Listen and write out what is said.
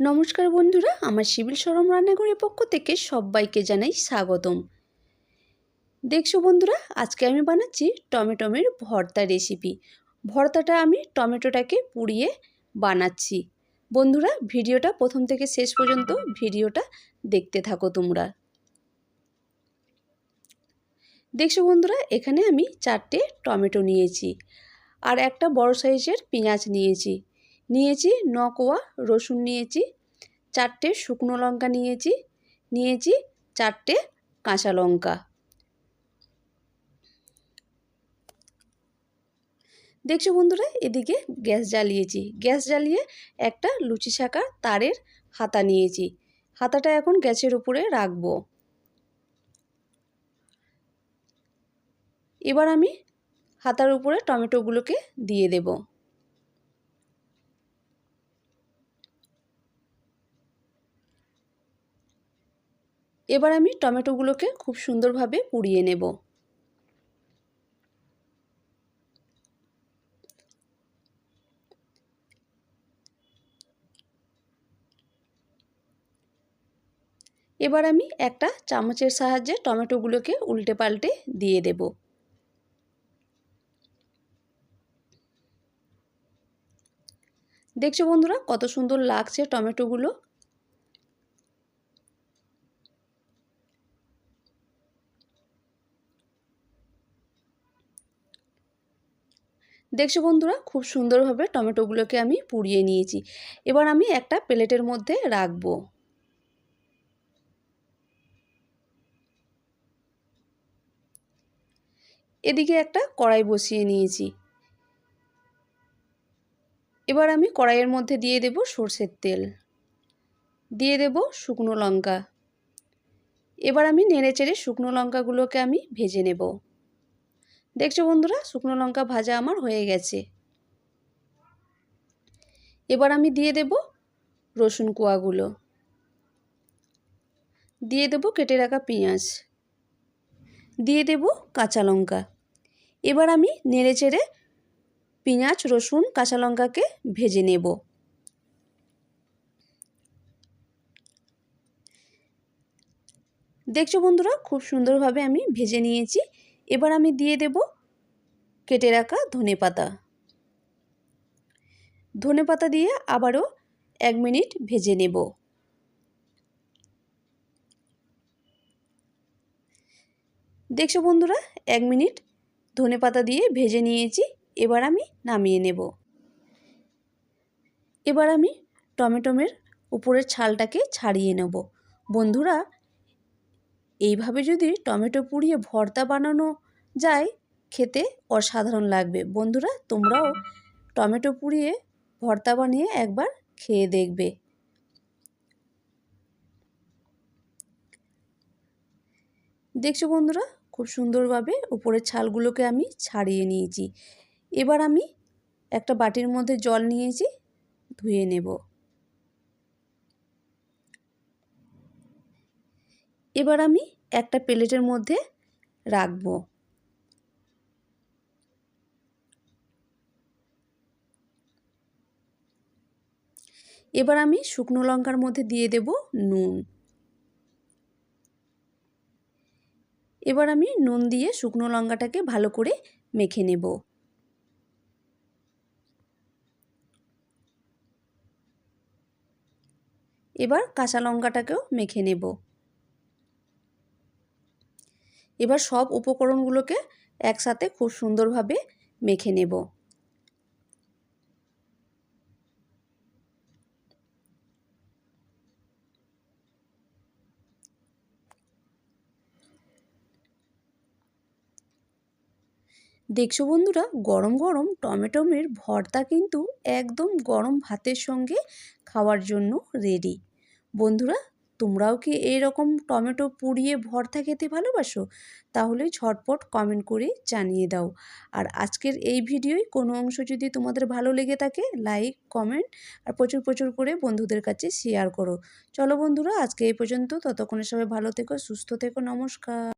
নমস্কার বন্ধুরা, আমার সিভিল সরম রান্নাঘরের পক্ষ থেকে সবাইকে জানাই স্বাগতম। দেখছ বন্ধুরা, আজকে আমি বানাচ্ছি টমেটোমের ভর্তা রেসিপি ভর্তাটা আমি টমেটোটাকে পুড়িয়ে বানাচ্ছি। বন্ধুরা, ভিডিওটা প্রথম থেকে শেষ পর্যন্ত ভিডিওটা দেখতে থাকো তোমরা। দেখছ বন্ধুরা, এখানে আমি চারটে টমেটো নিয়েছি। আর একটা বড় সাইজের পেঁয়াজ নিয়েছি। নিয়েছি নকোয়া, রসুন নিয়েছি, চারটে শুকনো লঙ্কা নিয়েছি নিয়েছি চারটে কাঁচা লঙ্কা। দেখছ বন্ধুরা, এদিকে গ্যাস জ্বালিয়েছি। গ্যাস জ্বালিয়ে একটা লুচি শাঁকার তারের হাতা নিয়েছি। হাতাটা এখন গ্যাসের উপরে রাখব। এবার আমি হাতার উপরে টমেটোগুলোকে দিয়ে দেবো। এবার আমি টমেটোগুলোকে খুব সুন্দরভাবে পুড়িয়ে নেব। এবার আমি একটা চামচের সাহায্যে টমেটোগুলোকে উল্টে পাল্টে দিয়ে দেব। দেখছ বন্ধুরা কত সুন্দর লাগছে টমেটোগুলো? দেখছ বন্ধুরা, খুব সুন্দরভাবে টমেটোগুলোকে আমি পুড়িয়ে নিয়েছি। এবার আমি একটা প্লেটের মধ্যে রাখব। এদিকে একটা কড়াই বসিয়ে নিয়েছি। এবার আমি কড়াইয়ের মধ্যে দিয়ে দেব সর্ষের তেল। দিয়ে দেব শুকনো লঙ্কা। এবার আমি নেড়ে চেড়ে শুকনো লঙ্কাগুলোকে আমি ভেজে নেব। দেখছ বন্ধুরা? শুকনো লঙ্কা ভাজা আমার হয়ে গেছে। এবার আমি দিয়ে দেব রসুন কোয়াগুলো। দিয়ে দেব কেটে রাখা পেঁয়াজ। দিয়ে দেব কাঁচা লঙ্কা। এবার আমি নেড়ে চেড়ে পেঁয়াজ, রসুন, কাঁচা লঙ্কাকে ভেজে নেব। দেখছ বন্ধুরা? খুব সুন্দরভাবে আমি ভেজে নিয়েছি। এবার আমি দিয়ে দেব কেটে রাখা ধনে পাতা। ধনে পাতা দিয়ে আবারও এক মিনিট ভেজে নেব। দেখছ বন্ধুরা, এক মিনিট ধনে পাতা দিয়ে ভেজে নিয়েছি, এবার আমি নামিয়ে নেব। এবার আমি টমেটোমের উপরের ছালটাকে ছাড়িয়ে নেব। বন্ধুরা এইভাবে যদি টমেটো পুড়িয়ে ভর্তা বানানো যায়, খেতে অসাধারণ লাগবে। বন্ধুরা, তোমরাও টমেটো পুড়িয়ে ভর্তা বানিয়ে একবার খেয়ে দেখবে। দেখছ বন্ধুরা, খুব সুন্দরভাবে উপরের ছালগুলোকে আমি ছাড়িয়ে নিয়েছি। এবার আমি একটা বাটির মধ্যে জল নিয়েছি, ধুয়ে নেব। এবার আমি একটা প্লেটের মধ্যে রাখব। এবার আমি শুকনো লঙ্কার মধ্যে দিয়ে দেব নুন। এবার আমি নুন দিয়ে শুকনো লঙ্কাটাকে ভালো করে মেখে নেব। এবার কাঁচা লঙ্কাটাকেও মেখে নেব। এবার সব উপকরণগুলোকে একসাথে খুব সুন্দরভাবে মেখে নেব। দেখছ বন্ধুরা, গরম গরম টমেটোমের ভর্তা কিন্তু একদম গরম ভাতের সঙ্গে খাওয়ার জন্য রেডি বন্ধুরা তোমরাও কি এরকম টমেটো পুড়িয়ে ভর্তা খেতে ভালোবাসো? তাহলে ঝটপট কমেন্ট করে জানিয়ে দাও। আর আজকের এই ভিডিওই কোনো অংশ যদি তোমাদের ভালো লেগে থাকে লাইক কমেন্ট আর প্রচুর প্রচুর করে বন্ধুদের কাছে শেয়ার করো। চলো বন্ধুরা, আজকে এই পর্যন্ত। ততক্ষণে সবাই ভালো থেকো, সুস্থ থেকো, নমস্কার।